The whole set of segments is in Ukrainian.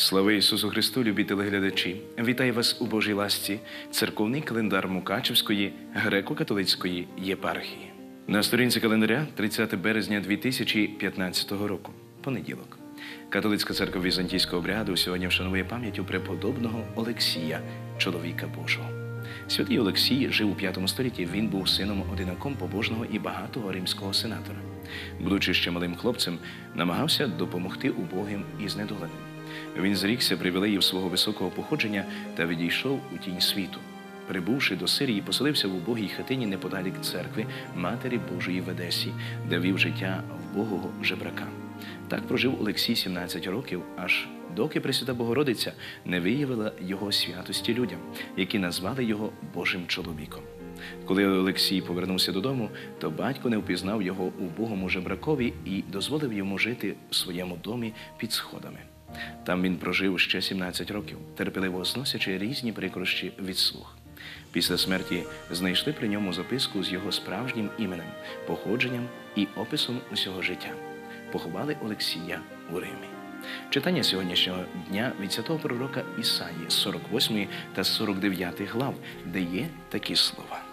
Слава Ісусу Христу, любі телеглядачі! Вітаю вас у Божій ласці, церковний календар Мукачевської греко-католицької єпархії. На сторінці календаря 30 березня 2015 року, понеділок. Католицька церква Візантійського обряду сьогодні вшанує пам'ять у преподобного Олексія, чоловіка Божого. Святий Олексій жив у V столітті. Він був сином одинаком побожного і багатого римського сенатора. Будучи ще малим хлопцем, намагався допомогти убогим і знедоленим. Він зрікся привілеїв свого високого походження та відійшов у тінь світу. Прибувши до Сирії, поселився в убогій хатині неподалік церкви Матері Божої в Едесі, де вів життя вбогого жебрака. Так прожив Олексій 17 років, аж доки Пресвята Богородиця не виявила його святості людям, які назвали його Божим чоловіком. Коли Олексій повернувся додому, то батько не впізнав його убогому жебракові і дозволив йому жити в своєму домі під сходами. Там він прожив ще 17 років, терпеливо зносячи різні прикрощі від слух. Після смерті знайшли при ньому записку з його справжнім іменем, походженням і описом усього життя. Поховали Олексія у Римі. Читання сьогоднішнього дня від святого пророка Ісаї, 48 та 49 глав, де є такі слова.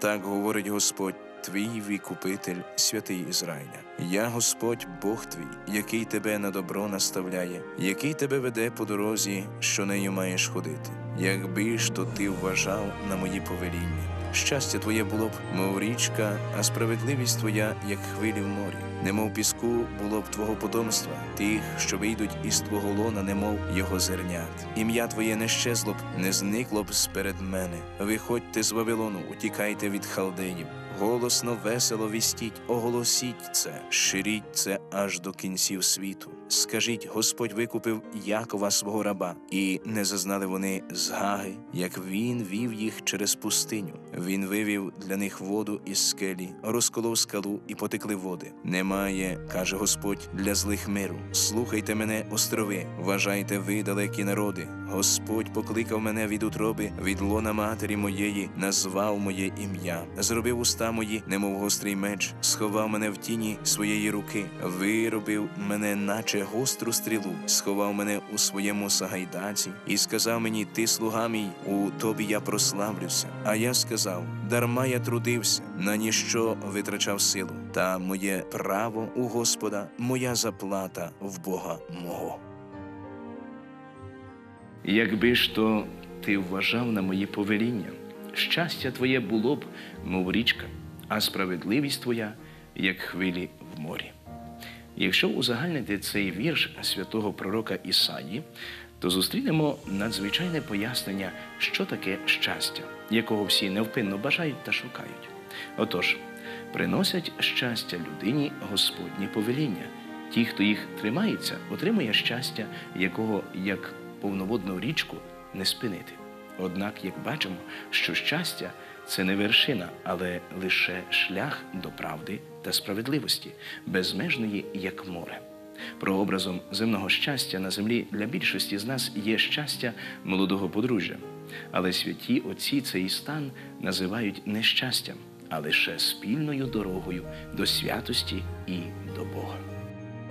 Так говорить Господь, твій вікупитель, святий Ізраїля. Я Господь Бог твій, який тебе на добро наставляє, який тебе веде по дорозі, що нею маєш ходити. Якби ж то ти вважав на мої повеління. Щастя твоє було б, мов річка, а справедливість твоя, як хвилі в морі. Немов піску було б твого потомства, тих, що вийдуть із твого лона, немов його зернят. Ім'я твоє не щезло б, не зникло б сперед мене. Виходьте з Вавилону, утікайте від халдеїв. Голосно, весело вістіть, оголосіть це, ширіть це аж до кінців світу. Скажіть, Господь викупив Якова свого раба, і не зазнали вони згаги, як він вів їх через пустиню. Він вивів для них воду із скелі, розколов скалу і потекли води. Немає, каже Господь, для злих миру. Слухайте мене, острови, вважайте ви далекі народи. Господь покликав мене від утроби, від лона матері моєї, назвав моє ім'я, зробив уста мої, немов гострий меч, сховав мене в тіні своєї руки, виробив мене, наче гостру стрілу, сховав мене у своєму сагайдаці і сказав мені: Ти слуга мій, у тобі я прославлюся. А я сказав: дарма я трудився, на ніщо витрачав силу, та моє право у Господа, моя заплата в Бога мого. Якби ж то ти вважав на мої повеління, щастя твоє було б, мов річка, а справедливість твоя, як хвилі в морі. Якщо узагальнити цей вірш святого пророка Ісаї, то зустрінемо надзвичайне пояснення, що таке щастя, якого всі невпинно бажають та шукають. Отож, приносять щастя людині Господні повеління. Ті, хто їх тримається, отримує щастя, якого як повноводну річку не спинити. Однак, як бачимо, що щастя це не вершина, але лише шлях до правди та справедливості, безмежної, як море. Прообразом земного щастя на землі для більшості з нас є щастя молодого подружжя. Але святі отці цей стан називають не щастям, а лише спільною дорогою до святості і до Бога.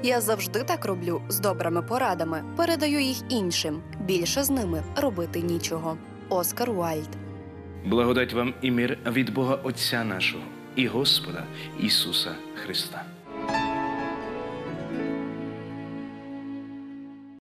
Я завжди так роблю з добрими порадами. Передаю їх іншим. Більше з ними робити нічого. Оскар Уальд. Благодать вам і мир від Бога Отця нашого і Господа Ісуса Христа.